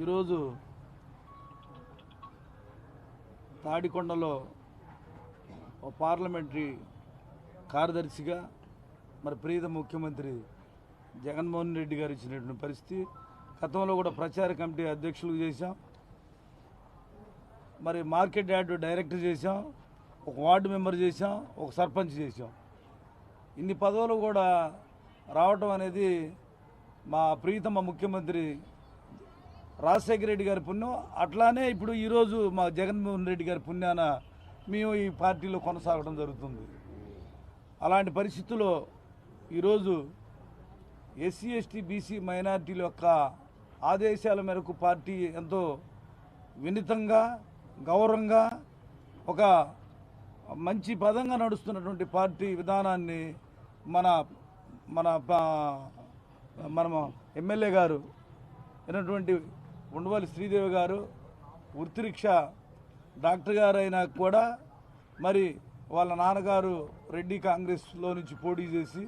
ఈరోజు తాడికొండలో ఓ పార్లమెంటరీ కార్యదర్శిగా మరి ప్రీత ముఖ్యమంత్రి జగన్మోహన్ రెడ్డి గారు ఇచ్చినటువంటి పరిస్థితి. గతంలో కూడా ప్రచార కమిటీ అధ్యక్షులు చేశాం. మరి మార్కెట్ యార్డ్ డైరెక్టర్ చేశాం. ఒక వార్డు మెంబర్ చేశాం. ఒక సర్పంచ్ చేశాం. ఇన్ని పదవులు కూడా రావటం అనేది మా ప్రీతమ ముఖ్యమంత్రి రాజశేఖర రెడ్డి గారి పుణ్యం. అట్లానే ఇప్పుడు ఈరోజు మా జగన్మోహన్ రెడ్డి గారి పుణ్యాన మేము ఈ పార్టీలో కొనసాగడం జరుగుతుంది. అలాంటి పరిస్థితుల్లో ఈరోజు ఎస్సీ ఎస్టీ బీసీ మైనార్టీల యొక్క ఆదేశాల మేరకు పార్టీ ఎంతో వినితంగా గౌరవంగా ఒక మంచి పదంగా నడుస్తున్నటువంటి పార్టీ విధానాన్ని మన మన ప- మన ఎమ్మెల్యే గారు అయినటువంటి ఉండవల్లి శ్రీదేవి గారు వృత్తిరీక్ష డాక్టర్ గారు అయినా కూడా మరి వాళ్ళ నాన్నగారు రెడ్డి కాంగ్రెస్లో నుంచి పోటీ చేసి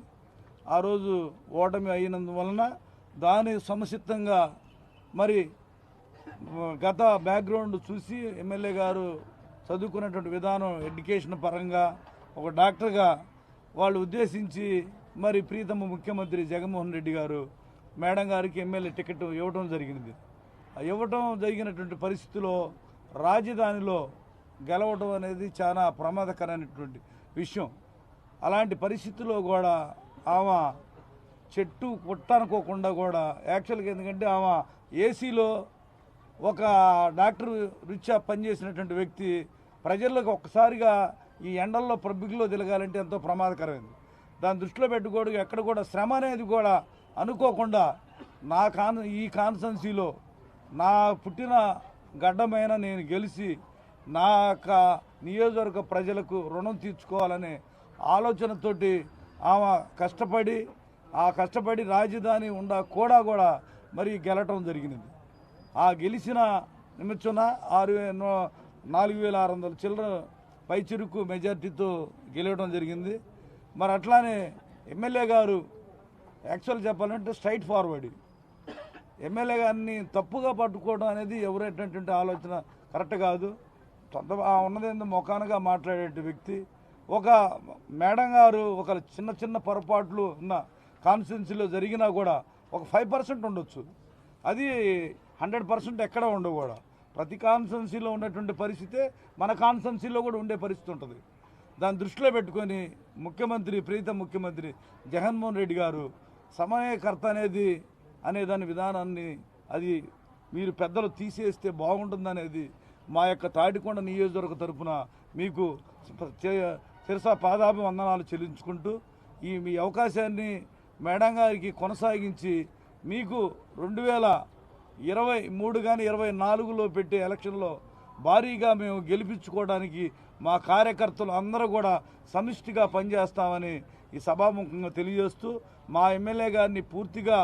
ఆ రోజు ఓటమి అయినందువలన దాని సమసిద్ధంగా మరి గత బ్యాక్గ్రౌండ్ చూసి ఎమ్మెల్యే గారు చదువుకున్నటువంటి విధానం ఎడ్యుకేషన్ పరంగా ఒక డాక్టర్గా వాళ్ళు ఉద్దేశించి మరి ప్రీతమ ముఖ్యమంత్రి జగన్మోహన్ రెడ్డి గారు మేడం గారికి ఎమ్మెల్యే టికెట్ ఇవ్వడం జరిగింది. ఇవ్వటం జరిగినటువంటి పరిస్థితిలో రాజధానిలో గెలవడం అనేది చాలా ప్రమాదకరమైనటువంటి విషయం. అలాంటి పరిస్థితుల్లో కూడా ఆమె చెట్టు కొట్టనుకోకుండా కూడా యాక్చువల్గా ఎందుకంటే ఆమె ఏసీలో ఒక డాక్టర్ రీత్యా పనిచేసినటువంటి వ్యక్తి ప్రజలకు ఒక్కసారిగా ఈ ఎండల్లో పబ్లిక్లో తిరగాలంటే ఎంతో ప్రమాదకరమైంది. దాన్ని దృష్టిలో పెట్టుకోడు. ఎక్కడ కూడా శ్రమ అనేది కూడా అనుకోకుండా నా కాన్ ఈ కాన్సెన్సీలో నా పుట్టిన గడ్డమైన నేను గెలిచి నా యొక్క నియోజకవర్గ ప్రజలకు రుణం తీర్చుకోవాలనే ఆలోచనతోటి ఆమె కష్టపడి ఆ కష్టపడి రాజధాని ఉండ కూడా కూడా మరి గెలటం జరిగినది. ఆ గెలిచిన నిమిత్తున ఆరు నాలుగు వేల ఆరు వందల చిల్లర పైచిరుకు మెజార్టీతో గెలవడం జరిగింది. మరి అట్లానే ఎమ్మెల్యే గారు యాక్చువల్ చెప్పాలంటే స్ట్రైట్ ఫార్వర్డ్. ఎమ్మెల్యే గారిని తప్పుగా పట్టుకోవడం అనేది ఎవరైనటువంటి ఆలోచన కరెక్ట్ కాదు. తొంత ఉన్నదేందో మొఖానగా మాట్లాడే వ్యక్తి. ఒక మేడం గారు ఒక చిన్న చిన్న పొరపాట్లు ఉన్న కాన్స్టిట్యున్సీలో జరిగినా కూడా ఒక ఫైవ్ పర్సెంట్ ఉండొచ్చు. అది హండ్రెడ్ పర్సెంట్ ఎక్కడ ఉండవు కూడా. ప్రతి కాన్స్టిట్యున్సీలో ఉన్నటువంటి పరిస్థితే మన కాన్స్టిట్యున్సీలో కూడా ఉండే పరిస్థితి ఉంటుంది. దాన్ని దృష్టిలో పెట్టుకొని ముఖ్యమంత్రి ప్రీత ముఖ్యమంత్రి జగన్మోహన్ రెడ్డి గారు సమయకర్త అనేది అనే దాని విధానాన్ని అది మీరు పెద్దలు తీసేస్తే బాగుంటుందనేది మా యొక్క తాటికొండ నియోజకవర్గ తరఫున మీకు చే- శిరస పాదాభి వందనాలు చెల్లించుకుంటూ ఈ మీ అవకాశాన్ని మేడం గారికి కొనసాగించి మీకు రెండు వేల ఇరవై మూడు కానీ ఇరవై నాలుగులో పెట్టే ఎలక్షన్లో భారీగా మేము గెలిపించుకోవడానికి మా కార్యకర్తలు అందరూ కూడా సమిష్టిగా పనిచేస్తామని ఈ సభాముఖంగా తెలియజేస్తూ మా ఎమ్మెల్యే గారిని పూర్తిగా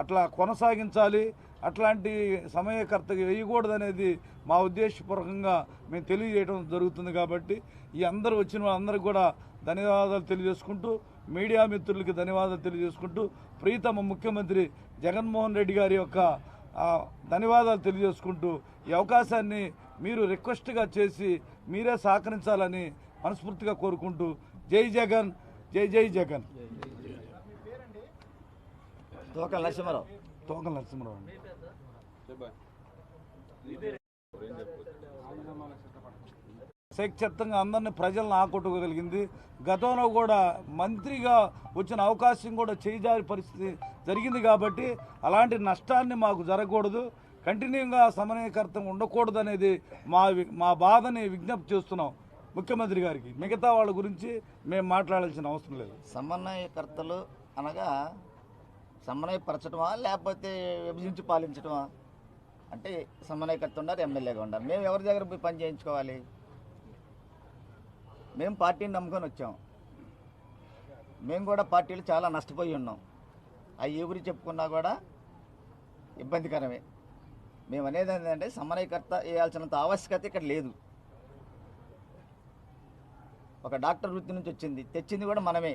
అట్లా కొనసాగించాలి అట్లాంటి సమయకర్తగా వేయకూడదనేది మా ఉద్దేశపూర్వకంగా మేము తెలియజేయడం జరుగుతుంది కాబట్టి ఈ అందరూ వచ్చిన వాళ్ళందరికీ కూడా ధన్యవాదాలు తెలియజేసుకుంటూ మీడియా మిత్రులకి ధన్యవాదాలు తెలియజేసుకుంటూ ప్రీతమ ముఖ్యమంత్రి జగన్మోహన్ రెడ్డి గారి యొక్క ధన్యవాదాలు తెలియజేసుకుంటూ ఈ అవకాశాన్ని మీరు రిక్వెస్ట్గా చేసి మీరే సహకరించాలని మనస్ఫూర్తిగా కోరుకుంటూ జై జగన్ జై జై జగన్. తోకల నరసింహారావు. తోకల నరసింహరావు అండి. శక్తియుక్తంగా అందరినీ ప్రజలను ఆకట్టుకోగలిగింది. గతంలో కూడా మంత్రిగా వచ్చిన అవకాశం కూడా చేజారి పరిస్థితి జరిగింది కాబట్టి అలాంటి నష్టాన్ని మాకు జరగకూడదు. కంటిన్యూగా సమన్వయకర్తం ఉండకూడదు అనేది మా మా బాధని విజ్ఞప్తి చేస్తున్నాం ముఖ్యమంత్రి గారికి. మిగతా వాళ్ళ గురించి మేము మాట్లాడాల్సిన అవసరం లేదు. సమన్వయకర్తలు అనగా సమన్వయపరచడమా లేకపోతే విభజించి పాలించడమా అంటే సమన్వయకర్త ఉన్నారు ఎమ్మెల్యేగా ఉన్నారు మేము ఎవరి దగ్గర పోయి పని చేయించుకోవాలి? మేము పార్టీని నమ్ముకొని వచ్చాం. మేము కూడా పార్టీలు చాలా నష్టపోయి ఉన్నాం. అవి ఎవరు చెప్పుకున్నా కూడా ఇబ్బందికరమే. మేము అనేది ఏంటంటే సమన్వయకర్త వేయాల్సినంత ఆవశ్యకత ఇక్కడ లేదు. ఒక డాక్టర్ వృత్తి నుంచి వచ్చింది. తెచ్చింది కూడా మనమే.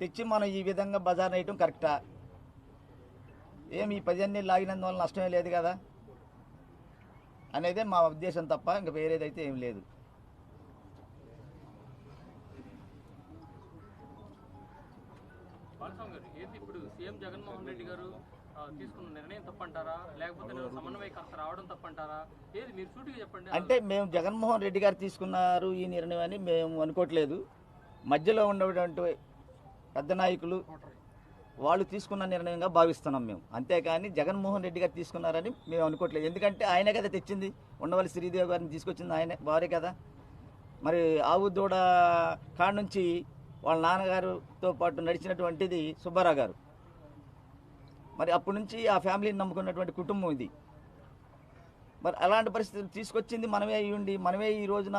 తెచ్చి మనం ఈ విధంగా బజార్ వేయటం కరెక్టా? ఏం ఈ పదిహేను నీళ్ళు లాగినందువల్ల నష్టమే లేదు కదా? అనేదే మా ఉద్దేశం తప్ప ఇంకా వేరేదైతే ఏం లేదు. ఇప్పుడు సీఎం జగన్మోహన్ రెడ్డి గారు? తీసుకున్న నిర్ణయం తప్పంటారా? లేకపోతే సమన్వయకర్త రావడం తప్పంటారా? ఏది మీరు సూటిగా చెప్పండి. అంటే మేము జగన్మోహన్ రెడ్డి గారు తీసుకున్నారు ఈ నిర్ణయం అని మేము అనుకోవట్లేదు. మధ్యలో ఉన్నటువంటి పెద్ద నాయకులు వాళ్ళు తీసుకున్న నిర్ణయంగా భావిస్తున్నాం మేము. అంతేకాని జగన్మోహన్ రెడ్డి గారు తీసుకున్నారని మేము అనుకోవట్లేదు. ఎందుకంటే ఆయనే కదా తెచ్చింది. ఉండవల్లి శ్రీదేవి గారిని తీసుకొచ్చింది ఆయనే వారే కదా. మరి ఆవు దూడ కాడ నుంచి వాళ్ళ నాన్నగారితో పాటు నడిచినటువంటిది సుబ్బారావు గారు. మరి అప్పటి నుంచి ఆ ఫ్యామిలీని నమ్ముకున్నటువంటి కుటుంబం ఇది. మరి అలాంటి పరిస్థితులు తీసుకొచ్చింది మనమే అయ్యి ఉండి మనమే ఈ రోజున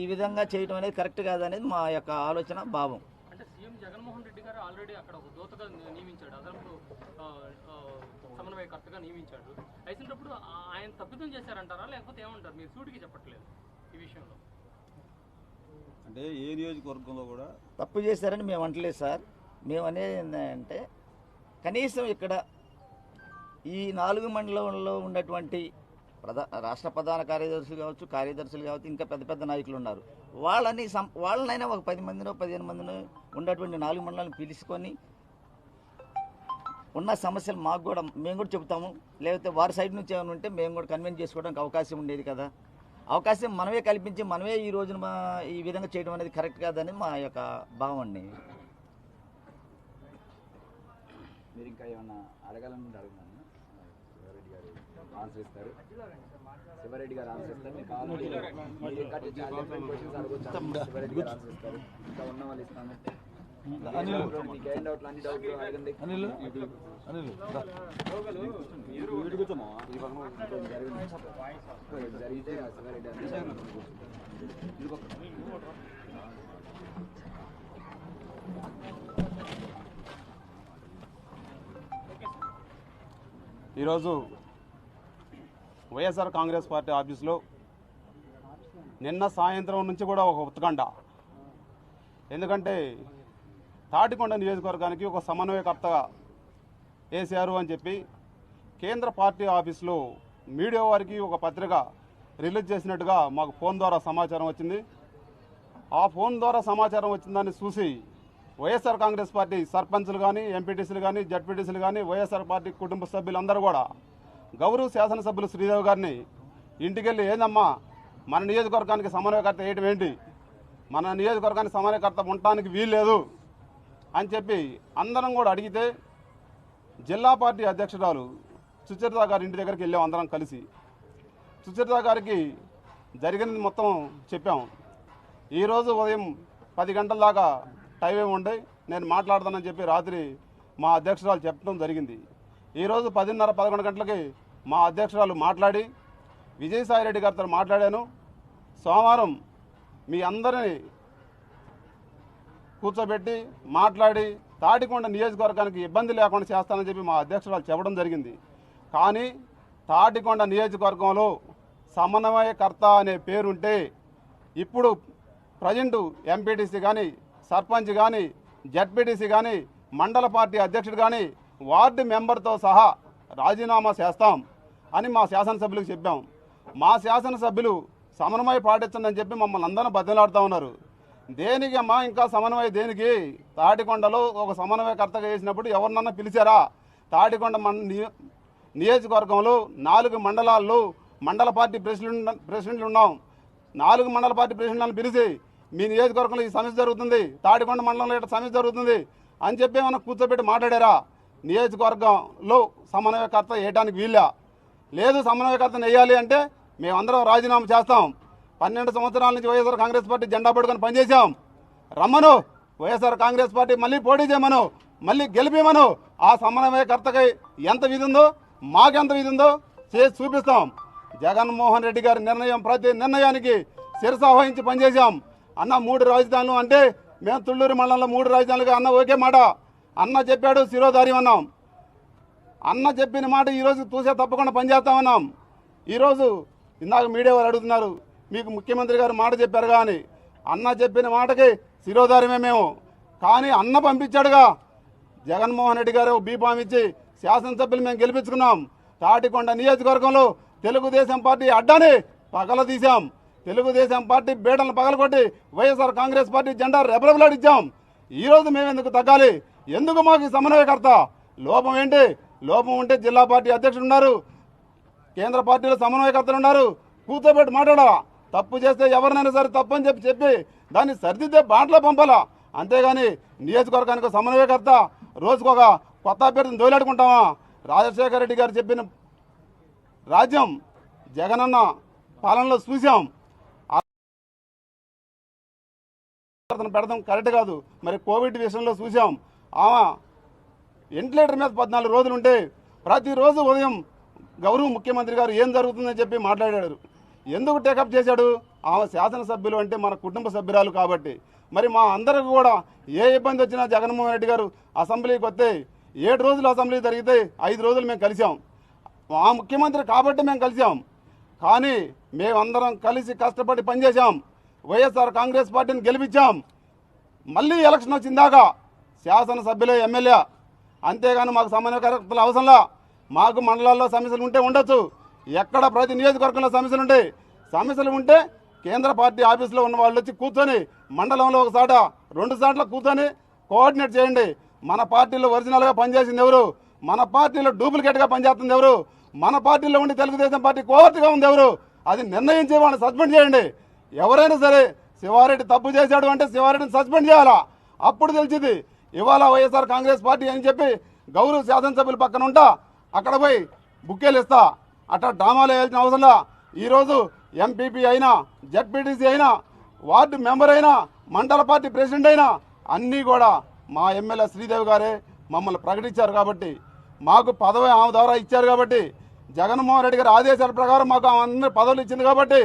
ఈ విధంగా చేయడం అనేది కరెక్ట్ కాదనేది మా యొక్క ఆలోచన భావం. అంటే సీఎం జగన్మోహన్ రెడ్డి గారు ఆల్రెడీ అక్కడ ఒక దూతగా నియమించాడు. అదనపు సమన్వయకర్తగా నియమించాడు. అయినప్పుడు ఆయన తప్పిదం చేశారంటారా? లేకపోతే ఏమంటారు? మీరు సూటిగా చెప్పట్లేదు ఈ విషయంలో. అంటే ఏ నియోజకవర్గంలో కూడా తప్పు చేశారని మేము అంటలేదు సార్. మేము అనేది ఏంటంటే కనీసం ఇక్కడ ఈ నాలుగు మండలంలో ఉన్నటువంటి ప్రధా రాష్ట్ర ప్రధాన కార్యదర్శులు కావచ్చు కార్యదర్శులు కావచ్చు ఇంకా పెద్ద పెద్ద నాయకులు ఉన్నారు. వాళ్ళని సం వాళ్ళనైనా ఒక పది మందినో పదిహేను మందినో ఉన్నటువంటి నాలుగు మండలాలను పిలుచుకొని ఉన్న సమస్యలు మాకు కూడా మేము కూడా చెబుతాము. లేకపోతే వారి సైడ్ నుంచి ఏమైనా ఉంటే మేము కూడా కన్విన్స్ చేసుకోవడానికి అవకాశం ఉండేది కదా. అవకాశం మనమే కల్పించి మనమే ఈ రోజున మా- ఈ విధంగా చేయడం అనేది కరెక్ట్ కాదని మా యొక్క భావం అండి. మీరు ఇంకా ఏమన్నా అడగాలనుకుంటే అడగమన్నా శివారెడ్డి గారు ఆన్సర్ ఇస్తారు. శివారెడ్డి గారు ఆన్సర్ ఇస్తారు. మీకు అడగొచ్చు. శివారెడ్డి గారు ఆన్సర్ ఇస్తారు. ఇంకా ఉన్న వాళ్ళు ఇస్తాను. అనిల్. మీకు ఏం ఈరోజు వైఎస్ఆర్ కాంగ్రెస్ పార్టీ ఆఫీస్లో నిన్న సాయంత్రం నుంచి కూడా ఒక ఉత్కంఠ. ఎందుకంటే తాటికొండ నియోజకవర్గానికి ఒక సమన్వయకర్తగా వేశారు అని చెప్పి కేంద్ర పార్టీ ఆఫీస్లో మీడియా వారికి ఒక పత్రిక రిలీజ్ చేసినట్టుగా మాకు ఫోన్ ద్వారా సమాచారం వచ్చింది. ఆ ఫోన్ ద్వారా సమాచారం వచ్చిందని చూసి వైఎస్ఆర్ కాంగ్రెస్ పార్టీ సర్పంచ్లు కానీ ఎంపీటీసీలు కానీ జడ్పీటీసీలు కానీ వైఎస్ఆర్ పార్టీ కుటుంబ సభ్యులందరూ కూడా గౌరవ శాసనసభ్యులు శ్రీదేవి గారిని ఇంటికెళ్ళి ఏందమ్మా మన నియోజకవర్గానికి సమన్వయకర్త వేయటం ఏంటి? మన నియోజకవర్గానికి సమన్వయకర్త ఉండటానికి వీల్లేదు అని చెప్పి అందరం కూడా అడిగితే జిల్లా పార్టీ అధ్యక్షురాలు సుచరిత గారి ఇంటి దగ్గరికి వెళ్ళాం అందరం కలిసి. సుచరిత గారికి జరిగినది మొత్తం చెప్పాం. ఈరోజు ఉదయం పది గంటల దాకా టైం ఏమి ఉండే నేను మాట్లాడతానని చెప్పి రాత్రి మా అధ్యక్షురాలు చెప్పడం జరిగింది. ఈరోజు పదిన్నర పదకొండు గంటలకి మా అధ్యక్షురాలు మాట్లాడి విజయసాయి రెడ్డి గారితో మాట్లాడాను. సోమవారం మీ అందరిని కూర్చోబెట్టి మాట్లాడి తాటికొండ నియోజకవర్గానికి ఇబ్బంది లేకుండా చేస్తానని చెప్పి మా అధ్యక్షురాలు చెప్పడం జరిగింది. కానీ తాటికొండ నియోజకవర్గంలో సమన్వయకర్త అనే పేరుంటే ఇప్పుడు ప్రజెంటు ఎంపీటీసీ కానీ సర్పంచ్ కానీ జడ్పీటీసీ కానీ మండల పార్టీ అధ్యక్షుడు కానీ వార్డు మెంబర్తో సహా రాజీనామా చేస్తాం అని మా శాసనసభ్యులకు చెప్పాం. మా శాసనసభ్యులు సమన్వయ పాటించండి చెప్పి మమ్మల్ని అందరం బద్దలాడుతూ ఉన్నారు. దేనికి అమ్మా ఇంకా సమన్వయ దేనికి? తాటికొండలో ఒక సమన్వయకర్తగా వేసినప్పుడు ఎవరినన్నా పిలిచారా? తాటికొండ మన నియో- నియోజకవర్గంలో నాలుగు మండలాల్లో మండల పార్టీ ప్రెసిడెంట్ ప్రెసిడెంట్లు ఉన్నాం. నాలుగు మండల పార్టీ ప్రెసిడెంట్లను పిలిచి మీ నియోజకవర్గంలో ఈ సమస్య జరుగుతుంది. తాడిగొండ మండలంలో ఇట్లా సమస్య జరుగుతుంది అని చెప్పి ఏమన్నా కూర్చోబెట్టి మాట్లాడారా? నియోజకవర్గంలో సమన్వయకర్త వేయడానికి వీల్లా? లేదు సమన్వయకర్తను వేయాలి అంటే మేమందరం రాజీనామా చేస్తాం. పన్నెండు సంవత్సరాల నుంచి వైఎస్ఆర్ కాంగ్రెస్ పార్టీ జెండా పట్టుకొని పనిచేశాం. రమ్మను. వైఎస్ఆర్ కాంగ్రెస్ పార్టీ మళ్ళీ పోటీ చేయమను. మళ్ళీ గెలిపిమను. ఆ సమన్వయకర్తకి ఎంత విధి ఉందో మాకెంత విధి ఉందో చేసి చూపిస్తాం. జగన్మోహన్ రెడ్డి గారి నిర్ణయం ప్రతి నిర్ణయానికి శిరస వహించి పనిచేశాం. అన్న మూడు రాజధానులు అంటే మేము తుళ్ళూరు మండలంలో మూడు రాజధానులుగా అన్న ఒకే మాట. అన్న చెప్పాడు శిరోధారి అన్నాం. అన్న చెప్పిన మాట ఈరోజు చూసే తప్పకుండా పనిచేస్తామన్నాం ఈరోజు ఇందాక మీడియా వారు అడుగుతున్నారు మీకు ముఖ్యమంత్రి గారు మాట చెప్పారు కానీ అన్న చెప్పిన మాటకి శిరోధార్యమే మేము. కానీ అన్న పంపించాడుగా. జగన్మోహన్ రెడ్డి గారు బీఫామ్ ఇచ్చి శాసనసభ్యులు మేము గెలిపించుకున్నాం. తాటికొండ నియోజకవర్గంలో తెలుగుదేశం పార్టీ అడ్డాని పగల తీశాం తెలుగుదేశం పార్టీ బీడలను పగలగొట్టి వైఎస్ఆర్ కాంగ్రెస్ పార్టీ జెండా రెబలబలాడిచ్చాం ఈ రోజు మేము ఎందుకు తగ్గాలి? ఎందుకు మాకు సమన్వయకర్త? లోపం ఏంటి? లోపం ఉంటే జిల్లా పార్టీ అధ్యక్షుడు ఉన్నారు. కేంద్ర పార్టీలో సమన్వయకర్తలు ఉన్నారు. కూర్చోబెట్టి మాట్లాడాలా? తప్పు చేస్తే ఎవరినైనా సరే తప్పు అని చెప్పి చెప్పి దాన్ని సరిదిద్దే బాటలో పంపాలా? అంతేగాని నియోజకవర్గానికి ఒక సమన్వయకర్త రోజుకొక కొత్త అభ్యర్థిని దోలాడుకుంటామా? రాజశేఖర రెడ్డి గారు చెప్పిన రాజ్యం జగనన్న పాలనలో చూసాం అతను పెడతాం కరెక్ట్ కాదు. మరి కోవిడ్ విషయంలో చూసాం ఆమె వెంటిలేటర్ మీద పద్నాలుగు రోజులు ఉంటే ప్రతిరోజు ఉదయం గౌరవ ముఖ్యమంత్రి గారు ఏం జరుగుతుందని చెప్పి మాట్లాడారు ఎందుకు టేకప్ చేశాడు? ఆమె శాసనసభ్యులు అంటే మన కుటుంబ సభ్యురాలు కాబట్టి. మరి మా అందరికి కూడా ఏ ఇబ్బంది వచ్చినా జగన్మోహన్ రెడ్డి గారు అసెంబ్లీకి వస్తే ఏడు రోజులు అసెంబ్లీ జరిగితే ఐదు రోజులు మేము కలిసాం ఆ ముఖ్యమంత్రి కాబట్టి మేము కలిసాం కానీ మేమందరం కలిసి కష్టపడి పనిచేశాం. వైఎస్ఆర్ కాంగ్రెస్ పార్టీని గెలిపించాం. మళ్ళీ ఎలక్షన్ వచ్చిందాక శాసనసభ్యులు ఎమ్మెల్యే అంతేగాని మాకు సమన్వయకర్తలు అవసరంలా మాకు మండలాల్లో సమస్యలు ఉంటే ఉండొచ్చు. ఎక్కడ ప్రతి నియోజకవర్గంలో సమస్యలు ఉంటాయి సమస్యలు ఉంటే కేంద్ర పార్టీ ఆఫీసులో ఉన్న వాళ్ళు వచ్చి కూర్చొని మండలంలో ఒకసాట రెండు చాట్ల కూర్చొని కోఆర్డినేట్ చేయండి. మన పార్టీలో ఒరిజినల్గా పనిచేసింది ఎవరు? మన పార్టీలో డూప్లికేట్గా పనిచేస్తుంది ఎవరు? మన పార్టీలో ఉండి తెలుగుదేశం పార్టీ కోవర్ట్గా ఉంది ఎవరు? అది నిర్ణయించే వాళ్ళని సస్పెండ్ చేయండి. ఎవరైనా సరే శివారెడ్డి తప్పు చేశాడు అంటే శివారెడ్డిని సస్పెండ్ చేయాలా? అప్పుడు తెలిసింది ఇవాళ వైఎస్ఆర్ కాంగ్రెస్ పార్టీ అని చెప్పి గౌరవ శాసనసభ్యుల పక్కన ఉంటా అక్కడ పోయి బుక్కేలు ఇస్తా. అట్లా డ్రామాలు వేయాల్సిన అవసరంలా ఈరోజు ఎంపీపీ అయినా జడ్పీటీసీ అయినా వార్డు మెంబర్ అయినా మండల పార్టీ ప్రెసిడెంట్ అయినా అన్నీ కూడా మా ఎమ్మెల్యే శ్రీదేవి గారే మమ్మల్ని ప్రకటించారు కాబట్టి మాకు పదవి ఆమె ద్వారా ఇచ్చారు కాబట్టి జగన్మోహన్ రెడ్డి గారి ఆదేశాల ప్రకారం మాకు ఆమె పదవులు ఇచ్చింది కాబట్టి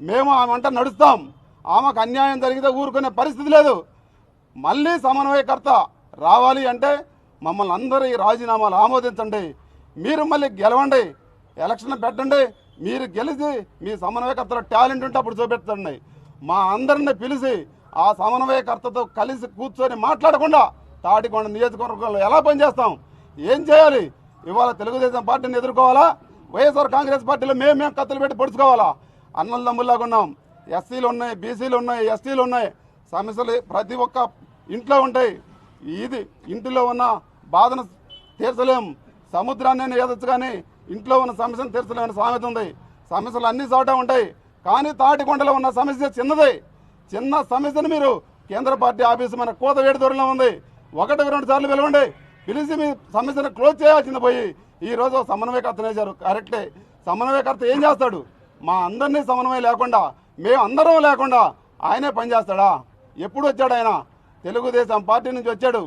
మేము ఆమె అంట నడుస్తాం. ఆమెకు అన్యాయం జరిగితే ఊరుకునే పరిస్థితి లేదు. మళ్ళీ సమన్వయకర్త రావాలి అంటే మమ్మల్ని అందరూ ఈ రాజీనామాలు ఆమోదించండి. మీరు మళ్ళీ గెలవండి. ఎలక్షన్ పెట్టండి. మీరు గెలిచి మీ సమన్వయకర్తల టాలెంట్ ఉంటే అప్పుడు చూపెట్టండి. మా అందరిని పిలిచి ఆ సమన్వయకర్తతో కలిసి కూర్చొని మాట్లాడకుండా తాటికొండ నియోజకవర్గంలో ఎలా పనిచేస్తాం? ఏం చేయాలి? ఇవాళ తెలుగుదేశం పార్టీని ఎదుర్కోవాలా? వైఎస్ఆర్ కాంగ్రెస్ పార్టీలో మేము మేము కత్తులు పెట్టి పొడుచుకోవాలా? అన్నదమ్ములాగా ఉన్నాం. ఎస్సీలు ఉన్నాయి బీసీలు ఉన్నాయి ఎస్టీలు ఉన్నాయి. సమస్యలు ప్రతి ఒక్క ఇంట్లో ఉంటాయి. ఇది ఇంటిలో ఉన్న బాధను తీర్చలేం. సముద్రాన్ని ఏదొచ్చు కానీ ఇంట్లో ఉన్న సమస్యను తీర్చలేమని సామెత ఉంది. సమస్యలు అన్ని చోట ఉంటాయి. కానీ తాటికొండలో ఉన్న సమస్య చిన్నది. చిన్న సమస్యను మీరు కేంద్ర పార్టీ ఆఫీసు మన కోత వేడి దూరంలో ఉంది. ఒకటి రెండు సార్లు పిలవండి. పిలిచి మీ సమస్యను క్లోజ్ చేయాల్సింది పోయి. ఈ రోజు సమన్వయకర్త వేశారు కరెక్టే. సమన్వయకర్త ఏం చేస్తాడు? మా అందరినీ సమన్వయం లేకుండా మేమందరం లేకుండా ఆయనే పనిచేస్తాడా? ఎప్పుడు వచ్చాడు ఆయన? తెలుగుదేశం పార్టీ నుంచి వచ్చాడు.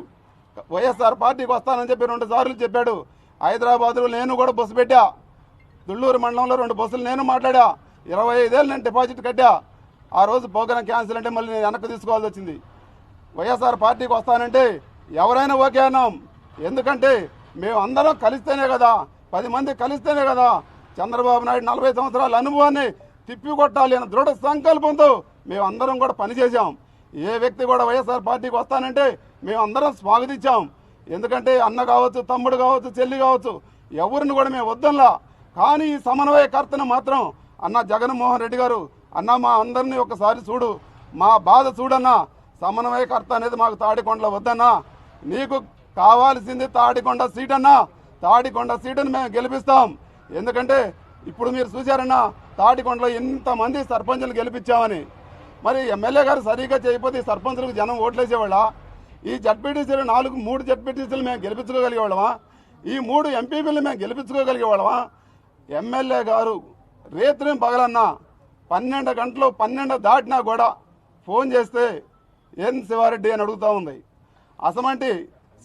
వైఎస్ఆర్ పార్టీకి వస్తానని చెప్పి రెండు సార్లు చెప్పాడు. హైదరాబాద్లో నేను కూడా బస్సు పెట్టా. దుళ్ళూరు మండలంలో రెండు బస్సులు నేను మాట్లాడా. ఇరవై ఐదేళ్ళు నేను డిపాజిట్ కట్టా. ఆ రోజు ప్రోగ్రాం క్యాన్సిల్ అంటే మళ్ళీ నేను వెనక్కి తీసుకోవాల్సి వచ్చింది. వైఎస్ఆర్ పార్టీకి వస్తానంటే ఎవరైనా ఓకే అన్నాం. ఎందుకంటే మేము అందరం కలిస్తేనే కదా పది మంది కలిస్తేనే కదా చంద్రబాబు నాయుడు నలభై సంవత్సరాల అనుభవాన్ని తిప్పికొట్టాలి అనే దృఢ సంకల్పంతో మేమందరం కూడా పనిచేశాం. ఏ వ్యక్తి కూడా వైఎస్ఆర్ పార్టీకి వస్తానంటే మేము అందరం స్వాగతించాం. ఎందుకంటే అన్న కావచ్చు తమ్ముడు కావచ్చు చెల్లి కావచ్చు ఎవరిని కూడా మేము వద్దంలా. కానీ ఈ సమన్వయకర్తను మాత్రం అన్న జగన్మోహన్ రెడ్డి గారు అన్న మా అందరినీ ఒకసారి చూడు మా బాధ చూడన్నా. సమన్వయకర్త అనేది మాకు తాడికొండలో వద్దన్నా. నీకు కావాల్సింది తాడికొండ సీట్ అన్నా తాడికొండ సీటుని మేము గెలిపిస్తాం. ఎందుకంటే ఇప్పుడు మీరు చూశారన్నా తాటికొండలో ఇంతమంది సర్పంచులు గెలిపించామని. మరి ఎమ్మెల్యే గారు సరిగ్గా చేయకపోతే ఈ సర్పంచులకు జనం ఓట్లేసేవాళ్ళ? ఈ జడ్పీటీసీలు నాలుగు మూడు జడ్పీటీసీలు మేము గెలిపించుకోగలిగేవాళ్ళమా? ఈ మూడు ఎంపీపీలు మేము గెలిపించుకోగలిగేవాళ్ళమా? ఎమ్మెల్యే గారు రేత్రి పగలన్నా పన్నెండు గంటలు పన్నెండు దాటినా కూడా ఫోన్ చేస్తే ఏం శివారెడ్డి అని అడుగుతూ ఉంది. అసమంటి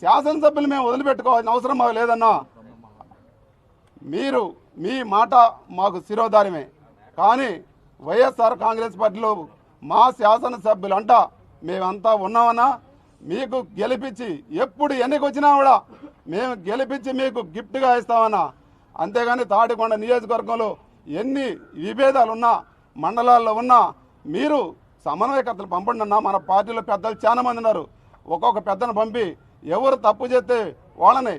శాసనసభ్యులు మేము వదిలిపెట్టుకోవాల్సిన అవసరం మాకు లేదన్నా మీరు మీ మాట మాకు శిరోధార్యమే. కానీ వైఎస్ఆర్ కాంగ్రెస్ పార్టీలో మా శాసనసభ్యులు అంట మేమంతా ఉన్నామన్నా మీకు గెలిపించి ఎప్పుడు ఎన్నిక వచ్చినా కూడా మేము గెలిపించి మీకు గిఫ్ట్గా ఇస్తామన్నా. అంతేగాని తాటికొండ నియోజకవర్గంలో ఎన్ని విభేదాలు ఉన్నా మండలాల్లో ఉన్నా మీరు సమన్వయకర్తలు పంపండి అన్న మన పార్టీలో పెద్దలు చాలా మంది ఉన్నారు. ఒక్కొక్క పెద్దను పంపి ఎవరు తప్పు చేస్తే వాళ్ళని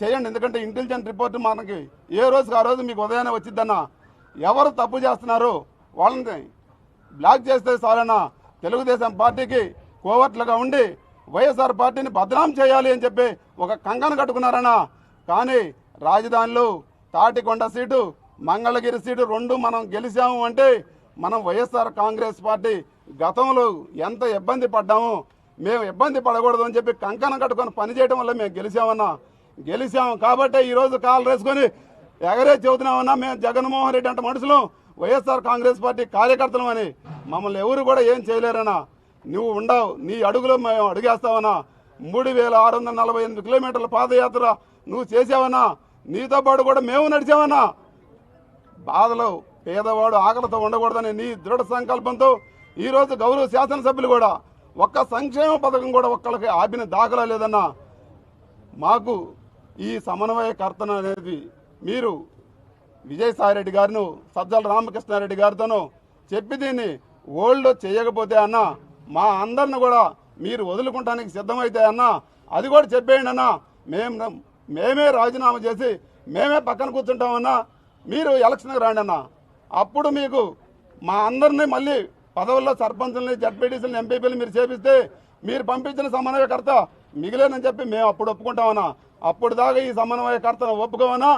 చేయండి. ఎందుకంటే ఇంటెలిజెంట్ రిపోర్ట్ మనకి ఏ రోజుకి ఆ రోజు మీకు ఉదయాన్నే వచ్చిద్దన్న ఎవరు తప్పు చేస్తున్నారు వాళ్ళని బ్లాక్ చేస్తే చాలన్నా తెలుగుదేశం పార్టీకి కోవట్లుగా ఉండి వైఎస్ఆర్ పార్టీని బదనాం చేయాలి అని చెప్పి ఒక కంగన కట్టుకున్నారన్నా. కానీ రాజధానిలో తాటికొండ సీటు మంగళగిరి సీటు రెండు మనం గెలిచాము అంటే మనం వైఎస్ఆర్ కాంగ్రెస్ పార్టీ గతంలో ఎంత ఇబ్బంది పడ్డాము మేము ఇబ్బంది పడకూడదు అని చెప్పి కంకణం కట్టుకొని పనిచేయడం వల్ల మేము గెలిచామన్నా. గెలిచాము కాబట్టి ఈరోజు కాలు వేసుకొని ఎగరే చెబుతున్నామన్నా మేము జగన్మోహన్ రెడ్డి అంటే మనుషులు. వైఎస్ఆర్ కాంగ్రెస్ పార్టీ కార్యకర్తలు అని. మమ్మల్ని ఎవరు కూడా ఏం చేయలేరన్నా. నువ్వు ఉండవు. నీ అడుగులో మేము అడిగేస్తావన్నా. మూడు వేల ఆరు వందల నలభై ఎనిమిది కిలోమీటర్ల పాదయాత్ర నువ్వు చేసావన్నా. నీతో పాటు కూడా మేము నడిచామన్నా. బాధలో పేదవాడు ఆకలితో ఉండకూడదని నీ దృఢ సంకల్పంతో ఈరోజు గౌరవ శాసనసభ్యులు కూడా ఒక్క సంక్షేమ పథకం కూడా ఒక్కళ్ళకి ఆపిన దాఖలా లేదన్నా. మాకు ఈ సమన్వయకర్తను అనేది మీరు విజయసాయిరెడ్డి గారిను సజ్జల రామకృష్ణారెడ్డి గారితోనూ చెప్పి దీన్ని ఓల్డ్ చేయకపోతే అన్న మా అందరిని కూడా మీరు వదులుకుంటానికి సిద్ధమైతే అన్న అది కూడా చెప్పేయండి అన్న. మేము మేమే రాజీనామా చేసి మేమే పక్కన కూర్చుంటామన్నా మీరు ఎలక్షన్కి రాండి అన్న. అప్పుడు మీకు మా అందరినీ మళ్ళీ పదవుల్లో సర్పంచుల్ని జడ్పీటీసీని ఎంపీపీలు మీరు చేపిస్తే మీరు పంపించిన సమన్వయకర్త మిగిలేనని చెప్పి మేము అప్పుడు ఒప్పుకుంటామన్నా అప్పుడు దాకా ఈ సమన్వయకర్తను ఒప్పుకోమన్నా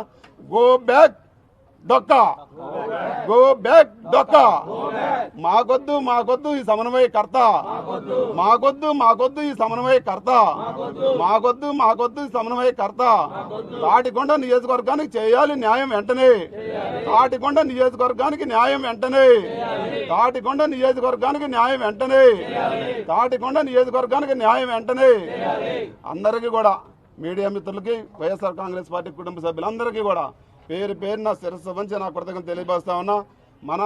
go back Dokka. Go back Dokka. మాకొద్దు మాకొద్దు ఈ సమన్వయకర్త మాకొద్దు మాకొద్దు ఈ సమన్వయకర్త మాకొద్దు మాకొద్దు ఈ సమన్వయకర్త తాటికొండ నియోజకవర్గానికి చేయాలి న్యాయం వెంటనే. తాటికొండ నియోజకవర్గానికి న్యాయం వెంటనే. తాటికొండ నియోజకవర్గానికి న్యాయం వెంటనే. తాటికొండ నియోజకవర్గానికి న్యాయం వెంటనే. అందరికీ కూడా మీడియా మిత్రులకి వైఎస్ఆర్ కాంగ్రెస్ పార్టీ కుటుంబ సభ్యులందరికీ కూడా పేరు పేరున శిరస్సు వంచి నా కృతజ్ఞత తెలియపరుస్తా ఉన్నా. మన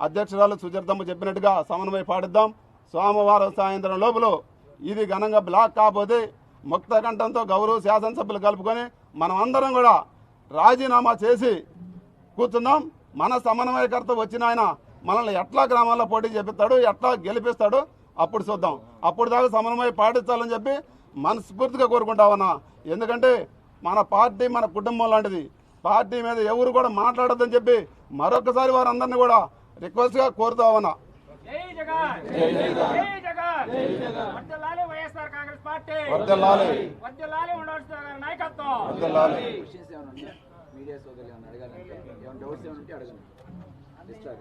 అధ్యక్షురాలు సుచరితమ్మ చెప్పినట్టుగా సమన్వయ పాటిద్దాం. సోమవారం సాయంత్రం లోపల ఇది ఘనంగా బ్లాక్ కాకపోతే ముక్త కంఠంతో గౌరవ శాసనసభ్యులు కలుపుకొని మనం అందరం కూడా రాజీనామా చేసి కూర్చుందాం మన సమన్వయకర్త వచ్చిన ఆయన మనల్ని ఎట్లా గ్రామాల్లో పోటీ చేపిస్తాడు ఎట్లా గెలిపిస్తాడు అప్పుడు చూద్దాం. అప్పుడు దాకా సమన్వయ పాటించాలని చెప్పి మనస్ఫూర్తిగా కోరుకుంటామన్నా ఎందుకంటే మన పార్టీ మన కుటుంబం లాంటిది. పార్టీ మీద ఎవరు కూడా మాట్లాడొద్దని చెప్పి మరొకసారి వారందరినీ కూడా రిక్వెస్ట్గా కోరుతామన్నా జై జగన్! జై జగన్! వర్ధిల్లాలి వైఎస్ఆర్ కాంగ్రెస్ పార్టీ! వర్ధిల్లాలి. వర్ధిల్లాలి ఉండవలసిన గారి నాయకత్వం! వర్ధిల్లాలి. క్వశ్చన్స్ ఏమైనా ఉన్నాయా మీడియా సోదరులు ఏమైనా అడగాలంటే ఏమైనా డౌట్స్ ఏమైనా ఉంటే అడగండి. ఇస్తారు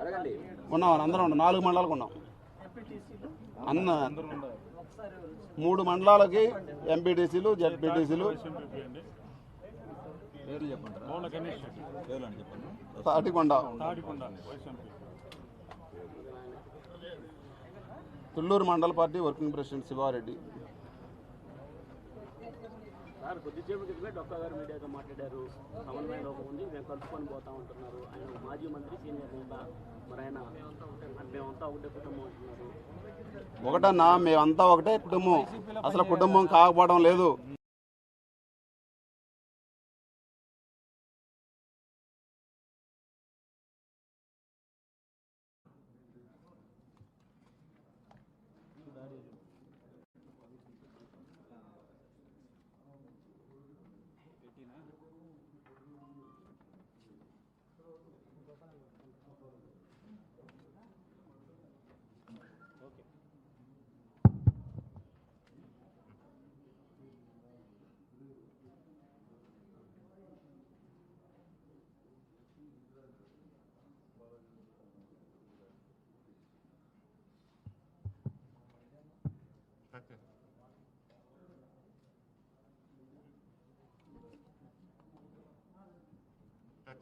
అడగండి. ఉన్నాం అందరం ఉన్నాం. నాలుగు మండలాలకు ఉన్నాం. అన్న మూడు మండలాలకి ఎంపీటీసీలు జెడ్పీటీసీలు. తాటికొండ. తుళ్ళూరు మండల party working president Sivareddy. Sir కొద్దిసేపు క్రితమే డొక్కా గారు మీడియాతో మాట్లాడారు. సమన్వయ లోపం ఉంది. మేము కలుసుకొని పోతా ఉంటున్నారు. ఆయన మాజీ మంత్రి సీనియర్ నేత. మరి ఆయన మేమంతా ఒకటే కుటుంబం అంటున్నారు. ఒకటన్నా మేమంతా ఒకటే కుటుంబం. అసలు కుటుంబం కాకపోవడం లేదు.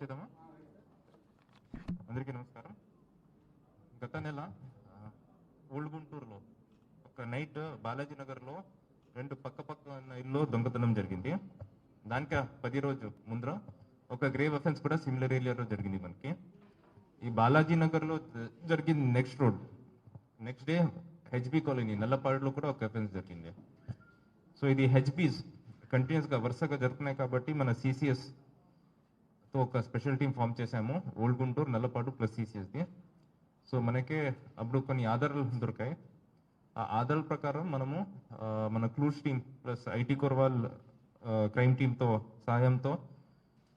చేద్దామా అందరికీ నమస్కారం. గత నెల ఓల్డ్ గుంటూరులో ఒక నైట్ బాలాజీ నగర్లో రెండు పక్క పక్క ఉన్న ఇల్లు దొంగతనం జరిగింది. దానికి పది రోజు ముందర ఒక గ్రేవ్ అఫెన్స్ కూడా సిమిలర్ ఏరియాలో జరిగింది మనకి. ఈ బాలాజీ నగర్లో జరిగింది next road next day HB colony నల్లపాడులో కూడా ఒక అఫెన్స్ జరిగింది. సో ఇది హెచ్బీస్ కంటిన్యూస్గా వరుసగా జరుగుతున్నాయి కాబట్టి మన సీసీఎస్తో ఒక స్పెషల్ టీం ఫామ్ చేశాము. ఓల్డ్ గుంటూరు నల్లపాడు ప్లస్ సిసిఎస్ది సో మనకే అప్పుడు కొన్ని ఆధారాలు దొరికాయి. ఆ ఆధారాల ప్రకారం మనము మన క్లూస్ టీమ్ ప్లస్ ఐటీ కొర్వాల్ క్రైమ్ టీంతో సహాయంతో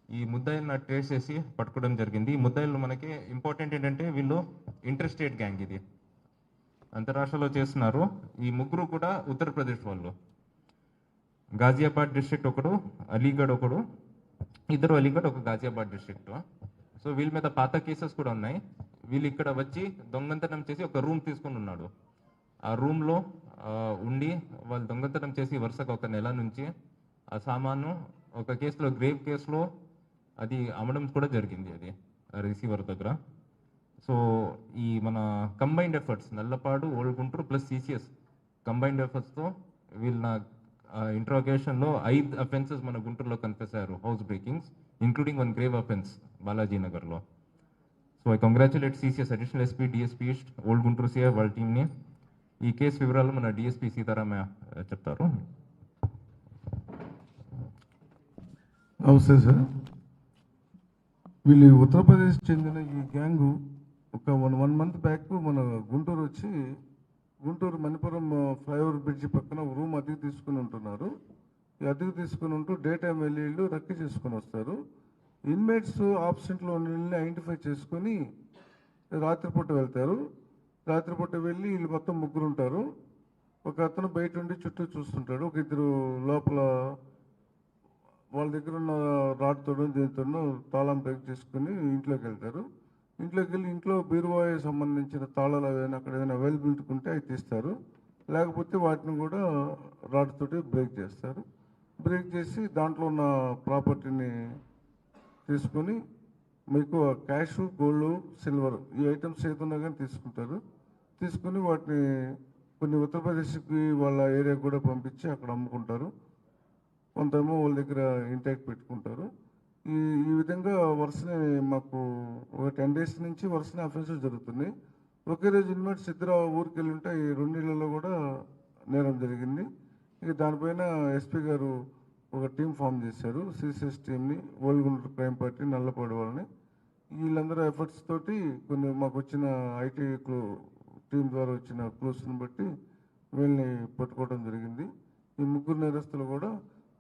ఈ ముద్దాయిలను ట్రేస్ చేసి పట్టుకోవడం జరిగింది. ఈ ముద్దాయిలు మనకి ఇంపార్టెంట్ ఏంటంటే వీళ్ళు ఇంటర్స్టేట్ గ్యాంగ్ ఇది. అంతరాష్ట్రలో చేస్తున్నారు. ఈ ముగ్గురు కూడా ఉత్తరప్రదేశ్ వాళ్ళు. గాజియాబాద్ డిస్ట్రిక్ట్ ఒకడు అలీగఢ్ ఒకడు ఇద్దరు అలీగఢ్ ఒక గాజియాబాద్ డిస్ట్రిక్ట్. సో వీళ్ళ మీద పాత కేసెస్ కూడా ఉన్నాయి. వీళ్ళు ఇక్కడ వచ్చి దొంగతనం చేసి ఒక రూమ్ తీసుకుని ఉన్నాడు. ఆ రూమ్లో ఉండి వాళ్ళు దొంగతనం చేసి వరుసగా ఒక నెల నుంచి ఆ సామాను ఒక కేసులో గ్రేవ్ కేసులో అది అమ్మడం కూడా జరిగింది అది రిసీవర్ దగ్గర. సో ఈ మన combined efforts Nallapadu old Guntur plus CCS combined ఎఫర్ట్స్తో వీళ్ళ ఇంట్రాగేషన్లో ఐదు అఫెన్సెస్ మన గుంటూరులో కనిపిస్తారు అయ్యారు house breakings including one grave offence Balaji నగర్లో. So I congratulate CCS additional SP DSP east old Guntur CR వాళ్ళ టీమ్ని. ఈ కేసు వివరాలు మన డిఎస్పీ సీతారామయ్య చెప్తారు. నమస్తే సార్. వీళ్ళు ఉత్తరప్రదేశ్ చెందిన ఈ గ్యాంగు ఒక వన్ వన్ మంత్ బ్యాక్ మన గుంటూరు వచ్చి Guntur Manipuram uh, flyover bridge పక్కన రూమ్ అద్దెకు తీసుకుని ఉంటున్నారు. ఈ అద్దెకు తీసుకుని ఉంటూ డే టైం వెళ్ళి వీళ్ళు రక్కి చేసుకొని వస్తారు. ఇన్మేట్స్ ఆబ్సెంట్లో ఉన్న వీళ్ళని ఐడెంటిఫై చేసుకొని రాత్రిపూట వెళ్తారు. రాత్రిపూట వెళ్ళి వీళ్ళు మొత్తం ముగ్గురు ఉంటారు. ఒక అతను బయట ఉండి చుట్టూ చూస్తుంటాడు. ఒక ఇద్దరు లోపల వాళ్ళ దగ్గర ఉన్న రాడ్తోనూ దీంతోనూ తాళం బ్రేక్ చేసుకుని ఇంట్లోకి వెళ్తారు. ఇంట్లోకి వెళ్ళి ఇంట్లో బీరువాయి సంబంధించిన తాళాలు ఏదైనా అక్కడ ఏదైనా అవైలబిలిటీ ఉంటే అవి తీస్తారు. లేకపోతే వాటిని కూడా రాడ్తోటి బ్రేక్ చేస్తారు. బ్రేక్ చేసి దాంట్లో ఉన్న ప్రాపర్టీని తీసుకొని మీకు క్యాష్ గోల్డ్ సిల్వర్ ఈ ఐటమ్స్ ఏదైనా కానీ తీసుకుంటారు. తీసుకుని వాటిని కొన్ని ఉత్తరప్రదేశ్కి వాళ్ళ ఏరియా కూడా పంపించి అక్కడ అమ్ముకుంటారు. కొంతేమో వాళ్ళ దగ్గర ఇంటాక్ట్ పెట్టుకుంటారు. ఈ ఈ విధంగా వరుసనే మాకు ఒక టెన్ డేస్ నుంచి వరుసనే అఫెన్సెస్ జరుగుతున్నాయి. ఒకే రోజు ఇన్మేట్స్ ఇద్దరు ఊరికి వెళ్ళి ఉంటే ఈ రెండేళ్ళలో కూడా నేరం జరిగింది. ఇక దానిపైన ఎస్పీ గారు ఒక టీం ఫామ్ చేశారు. సిసిఎస్ టీంని ఓల్గుంటూరు క్రైమ్ పార్టీ నల్లపాడు వాళ్ళని. వీళ్ళందరూ ఎఫర్ట్స్ తోటి కొన్ని మాకు వచ్చిన ఐటీ క్లూ టీం ద్వారా వచ్చిన క్లూస్ని బట్టి వీళ్ళని పట్టుకోవడం జరిగింది. ఈ ముగ్గురు నేరస్తులు కూడా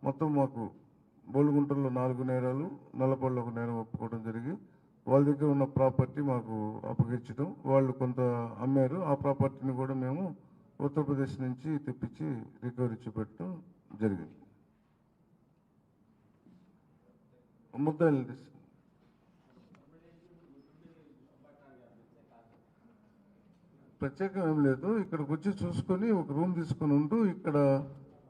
మొత్తం మాకు బోలుగుంటలో నాలుగు నేరాలు నల్లపల్లిలో ఒక నేరం ఒప్పుకోవడం జరిగి వాళ్ళ దగ్గర ఉన్న ప్రాపర్టీ మాకు అప్పగించడం వాళ్ళు కొంత అమ్మారు ఆ ప్రాపర్టీని కూడా మేము ఉత్తరప్రదేశ్ నుంచి తెప్పించి రికవరీ చూపెట్టడం జరిగింది. ముద్దాయిలు ప్రత్యేకం ఏం లేదు. ఇక్కడికి వచ్చి చూసుకొని ఒక రూమ్ తీసుకొని ఉంటూ ఇక్కడ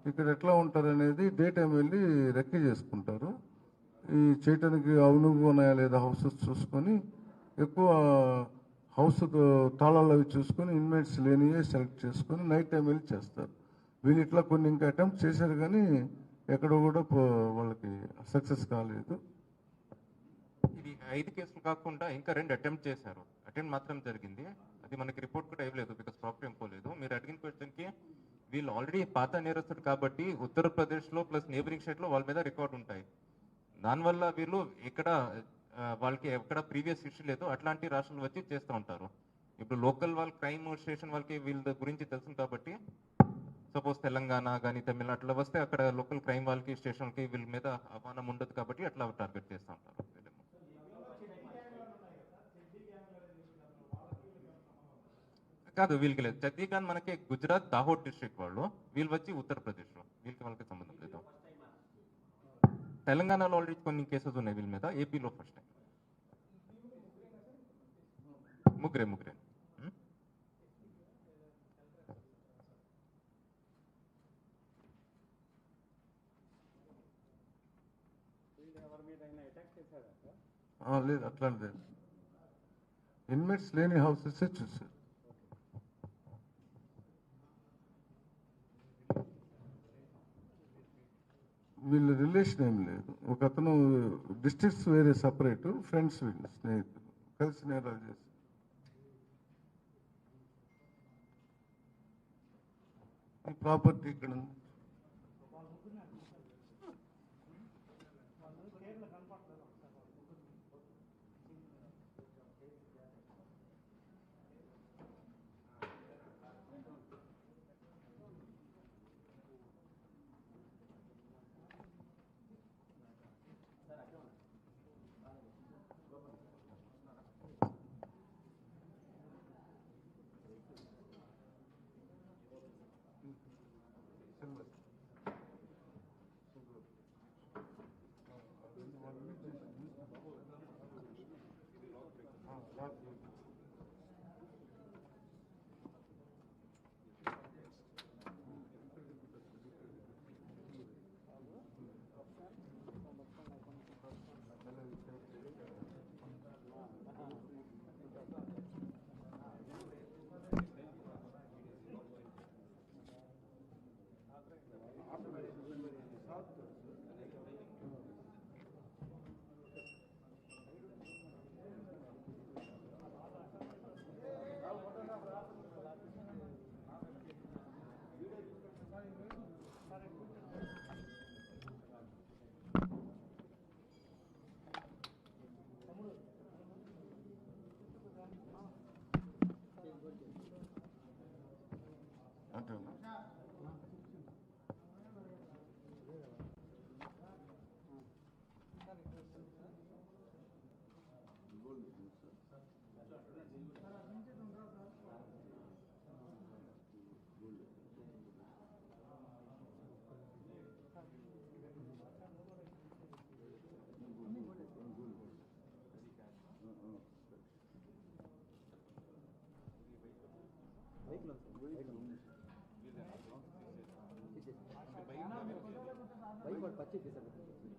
ఇక్కడ ఎట్లా ఉంటారు అనేది డే టైం వెళ్ళి రెక్క చేసుకుంటారు. ఈ చేయటానికి అవునుగా ఉన్నాయా లేదా హౌసెస్ చూసుకొని ఎక్కువ హౌస్ తాళాలు అవి చూసుకొని ఇన్మేట్స్ లేనివే సెలెక్ట్ చేసుకొని నైట్ టైం వెళ్ళి చేస్తారు. వీళ్ళు ఇట్లా కొన్ని ఇంకా అటెంప్ట్ చేశారు కానీ ఎక్కడ కూడా వాళ్ళకి సక్సెస్ కాలేదు. ఇది ఐదు కేసులు కాకుండా ఇంకా రెండు అటెంప్ట్ చేశారు. అటెంప్ట్ మాత్రం జరిగింది. అది మనకి రిపోర్ట్ కూడా ఇవ్వలేదు బికాస్ ప్రాపర్ ఏం పోలేదు. మీరు అడిగిన క్వశ్చన్కి వీళ్ళు ఆల్రెడీ పాత నేరస్తుడు కాబట్టి ఉత్తరప్రదేశ్లో ప్లస్ నేబరింగ్ స్టేట్లో వాళ్ళ మీద రికార్డు ఉంటాయి. దానివల్ల వీళ్ళు ఇక్కడ వాళ్ళకి ఎక్కడ ప్రీవియస్ హిస్టరీ లేదో. అట్లాంటి రాష్ట్రాలు వచ్చి చేస్తూ ఉంటారు. ఇప్పుడు లోకల్ వాళ్ళ క్రైమ్ స్టేషన్ వాళ్ళకి వీళ్ళ గురించి తెలుసు కాబట్టి సపోజ్ తెలంగాణ కానీ తమిళనాడులో అట్లా వస్తే అక్కడ లోకల్ క్రైమ్ వాళ్ళకి స్టేషన్కి వీళ్ళ మీద అవమానం ఉండదు కాబట్టి అట్లా టార్గెట్ చేస్తూ ఉంటారు. కాదు వీళ్ళకి లేదు. ఛత్తీస్గఢ్ మనకి గుజరాత్ దాహోడ్ డిస్ట్రిక్ట్ వాళ్ళు వీళ్ళు వచ్చి ఉత్తరప్రదేశ్లో వీళ్ళకి వాళ్ళకి సంబంధం లేదు. తెలంగాణలో ఆల్రెడీ కొన్ని కేసెస్ ఉన్నాయి వీళ్ళ మీద. ఏపీలో ఫస్ట్ టైం ముగ్గురే ముగ్గురే. లేదు అట్లా లేదు. ఇన్మేట్స్ లేని హౌసెస్ చూసారు వీళ్ళ రిలేషన్ ఏం లేదు. ఒక అతను డిస్ట్రిక్ట్స్ వేరే సపరేట్ ఫ్రెండ్స్ వీళ్ళు స్నేహితులు కలిసి నేరాలు చేస్తారు. ఈ ప్రాపర్టీ ఇక్కడ ఉంది. బైక్ వాడు పర్చేజ్ చేశారు ఈ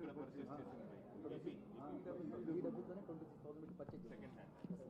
డబ్బులతోనే ట్వంటీ సిక్స్ థౌసండ్ పర్చేజ్ చేశారు.